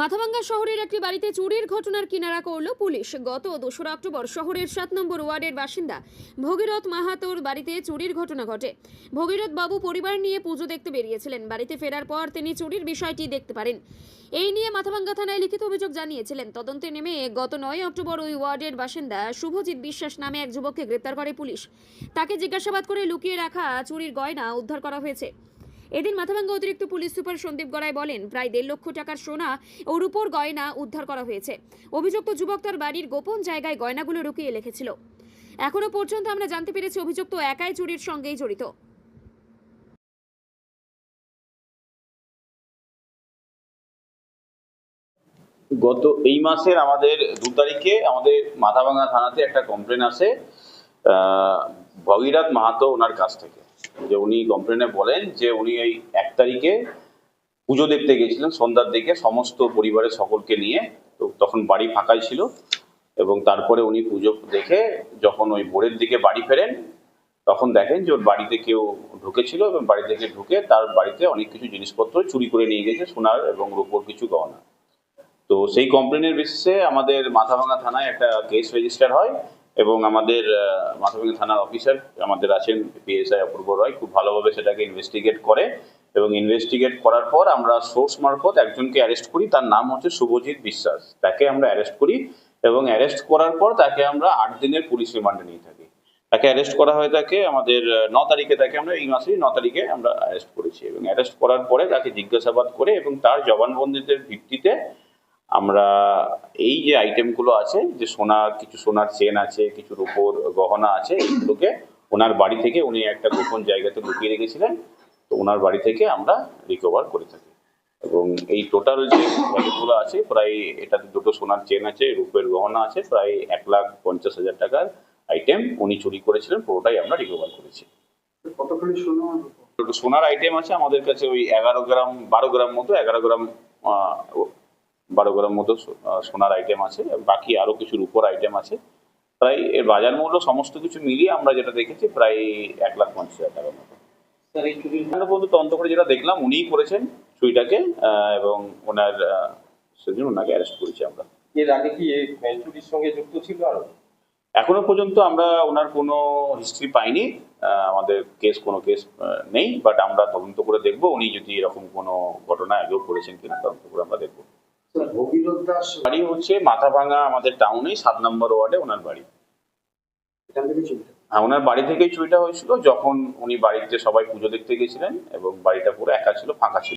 মাথাভাঙ্গা শহরের একটি বাড়িতে চুরির ঘটনার কিনারা করল পুলিশ। গত দোসরা অক্টোবর শহরের সাত নম্বর ওয়ার্ডের বাসিন্দা ভগীরথ মাহাতোর বাড়িতে চুরির ঘটনা ঘটে। ভগীরথ বাবু পরিবার নিয়ে পুজো দেখতে বেরিয়েছিলেন। বাড়িতে ফেরার পর তিনি চুরির বিষয়টি দেখতে পারেন। এই নিয়ে মাথাভাঙ্গা থানায় লিখিত অভিযোগ জানিয়েছিলেন। তদন্তে নেমে গত নয় অক্টোবর ওই ওয়ার্ডের বাসিন্দা শুভজিৎ বিশ্বাস নামে এক যুবককে গ্রেপ্তার করে পুলিশ। তাকে জিজ্ঞাসাবাদ করে লুকিয়ে রাখা চুরির গয়না উদ্ধার করা হয়েছে। এদিন মাথাভাঙ্গা অতিরিক্ত পুলিশ সুপার সন্দীপ গড়াই বলেন, প্রায় দেড় লক্ষ টাকার সোনা ও রূপোর গয়না উদ্ধার করা হয়েছে। অভিযুক্ত যুবক তার বাড়ির গোপন জায়গায় গয়নাগুলো লুকিয়ে রেখেছিল। এখনও পর্যন্ত আমরা জানতে পেরেছি অভিযুক্ত একাই চুরির সঙ্গেই জড়িত। গত এই মাসের আমাদের দু তারিখে আমাদের মাথাভাঙা থানাতে একটা কমপ্লেন আসে ভগীরথ মাহাতো ওনার কাছ থেকে। যে উনি কমপ্লেনে বলেন যে উনি ওই এক তারিখে পুজো দেখতে গেছিলেন, সন্ধ্যার দিকে সমস্ত পরিবারের সকলকে নিয়ে। তো তখন বাড়ি ফাঁকাই ছিল এবং তারপরে উনি পুজো দেখে যখন ওই ভোরের দিকে বাড়ি ফেরেন, তখন দেখেন যে ওর বাড়িতে কেউ ঢুকেছিল এবং বাড়ি থেকে ঢুকে তার বাড়িতে অনেক কিছু জিনিসপত্র চুরি করে নিয়ে গেছে, সোনার এবং রূপোর কিছু গহনা। তো সেই কমপ্লেনের বেসিসে আমাদের মাথাভাঙা থানায় একটা কেস রেজিস্টার হয়। এবং আমাদের আহ, মাথাভাঙা থানার অফিসার আমাদের আছেন পিএসআই অপূর্ব রায় খুব ভালোভাবে সেটাকে ইনভেস্টিগেট করে এবং ইনভেস্টিগেট করার পর আমরা সোর্স মারফত একজনকে অ্যারেস্ট করি তার নাম হচ্ছে শুভজিৎ বিশ্বাস। তাকে আমরা অ্যারেস্ট করি এবং অ্যারেস্ট করার পর তাকে আমরা আট দিনের পুলিশ রিমান্ডে নিয়ে থাকি। তাকে অ্যারেস্ট করা হয়ে থাকে আমাদের ন তারিখে তাকে আমরা এই মাসেই ন তারিখে আমরা অ্যারেস্ট করেছি এবং অ্যারেস্ট করার পরে তাকে জিজ্ঞাসাবাদ করে এবং তার জবানবন্দিদের ভিত্তিতে আমরা এই যে আইটেমগুলো আছে যে সোনার কিছু সোনার চেন আছে কিছু রূপোর গহনা আছে এইগুলোকে ওনার বাড়ি থেকে উনি একটা গোপন জায়গাতে লুকিয়ে রেখেছিলেন। তো ওনার বাড়ি থেকে আমরা রিকভার করে থাকি। এবং এই টোটাল যে ভ্যালুগুলো আছে প্রায় এটাতে দুটো সোনার চেন আছে রূপের গহনা আছে প্রায় এক লাখ পঞ্চাশ হাজার টাকার আইটেম উনি চুরি করেছিলেন পুরোটাই আমরা রিকভার করেছি। কতখানি সোনার আইটেম আছে আমাদের কাছে ওই এগারো গ্রাম বারো গ্রাম মতো এগারো গ্রাম বারো গ্রাম মতো সোনার আইটেম আছে বাকি আরও কিছু রূপোর আইটেম আছে। প্রায় এর বাজার মূল্য সমস্ত কিছু মিলিয়ে আমরা যেটা দেখেছি প্রায় এক লাখ পঞ্চাশ হাজার টাকার মতো। পর্যন্ত তদন্ত করে যেটা দেখলাম উনিই করেছেন চুরিটাকে এবং ওনার সেদিন ওনাকে অ্যারেস্ট করেছি আমরা। এর আগে কি এই চুরির সঙ্গে যুক্ত ছিল আরও? এখনও পর্যন্ত আমরা ওনার কোনো হিস্ট্রি পাইনি আমাদের কেস কোনো কেস নেই বাট আমরা তদন্ত করে দেখব উনি যদি এরকম কোনো ঘটনা আগেও করেছেন কিনা তদন্ত করে আমরা দেখব। ভগীরথ দাস বাড়ি হচ্ছে মাথাভাঙা আমাদের টাউনে সাত নম্বর ওয়ার্ডে ওনার বাড়ি। এখান থেকে চুরিটা হ্যাঁ ওনার বাড়ি থেকেই চুরিটা হয়েছিল যখন উনি বাড়িতে সবাই পুজো দেখতে গেছিলেন এবং বাড়িটা পুরো একা ছিল ফাঁকা ছিল।